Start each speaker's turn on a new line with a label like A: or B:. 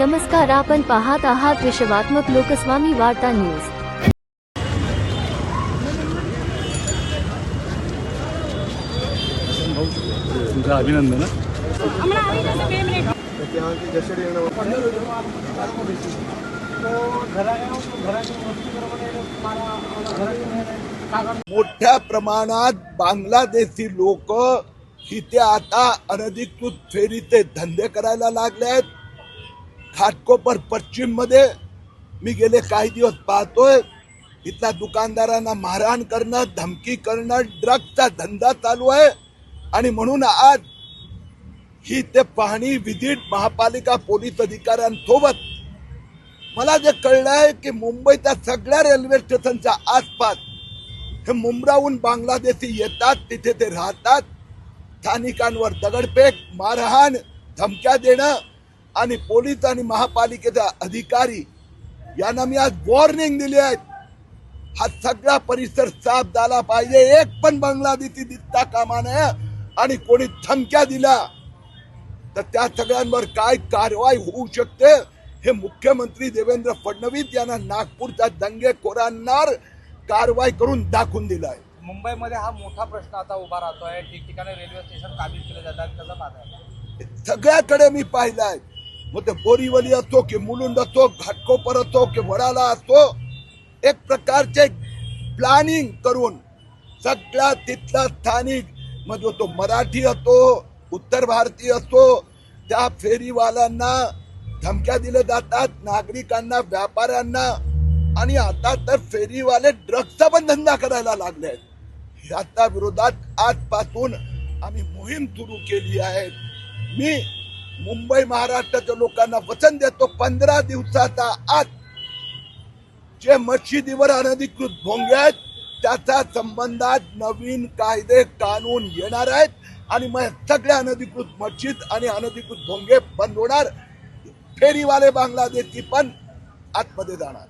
A: नमस्कार आपण पाहत आहात विश्वात्मक लोकस्वामी वार्ता न्यूज़
B: तुमचं अभिनंदन.
C: मोठ्या प्रमाणात बांगलादेशी लोक इथे आता अनधिकृत फेरीचे धंदे करायला लागले आहेत घाटकोपर पश्चिममध्ये मी गेले काही दिवस पाहतोय. इथल्या दुकानदारांना मारहाण करणं धमकी करणं ड्रग्जचा धंदा चालू आहे. आणि म्हणून आज ही ते पाहणी विजिट महापालिका पोलीस अधिकाऱ्यांसोबत. मला जे कळलं आहे की मुंबईच्या सगळ्या रेल्वे स्टेशनच्या आसपास हे मुंब्राहून बांगलादेशी येतात तिथे ते राहतात. स्थानिकांवर दगडफेक मारहाण धमक्या देणं आणि पोलीस आणि महापालिकेचा अधिकारी यांना मी आज वॉर्निंग दिली आहे. हा सगळा परिसर साफ झाला पाहिजे. एक पण बांगलादेशी दिसता कामा नये. आणि कोणी धमक्या दिला तर त्या सगळ्यांवर काय कारवाई होऊ शकते हे मुख्यमंत्री देवेंद्र फडणवीस यांना नागपूरच्या दंगेखोरांवर कारवाई करून दाखवून दिलं आहे.
D: मुंबईमध्ये हा मोठा प्रश्न आता उभा राहतोय. ठिकठिकाणी रेल्वे स्टेशन काबीज केले जातात. त्याचा
C: सगळ्याकडे मी पाहिलंय. मग ते बोरीवली असो की मुलुंड असो घाटकोपर असो की वडाला असो एक प्रकारचे प्लॅनिंग करून सगळा तिथला स्थानिक म्हणजे तो मराठी असो उत्तर भारतीय असो त्या फेरीवाल्यांना धमक्या दिल्या जातात नागरिकांना व्यापाऱ्यांना आणि आता तर फेरीवाले ड्रग्सचा पण धंदा करायला लागले आहेत. ह्याच्या विरोधात आजपासून आम्ही मोहीम सुरू केली आहे. मी मुंबई महाराष्ट्राच्या लोकांना वचन देतो पंधरा दिवसाचा आत जे मशिदीवर अनधिकृत भोंगे आहेत त्याच्या संबंधात नवीन कायदे कानून येणार आहेत आणि मग सगळ्या अनधिकृत मस्जिद आणि अनधिकृत भोंगे बंद होणार. फेरीवाले बांगलादेशी पण आतमध्ये जाणार.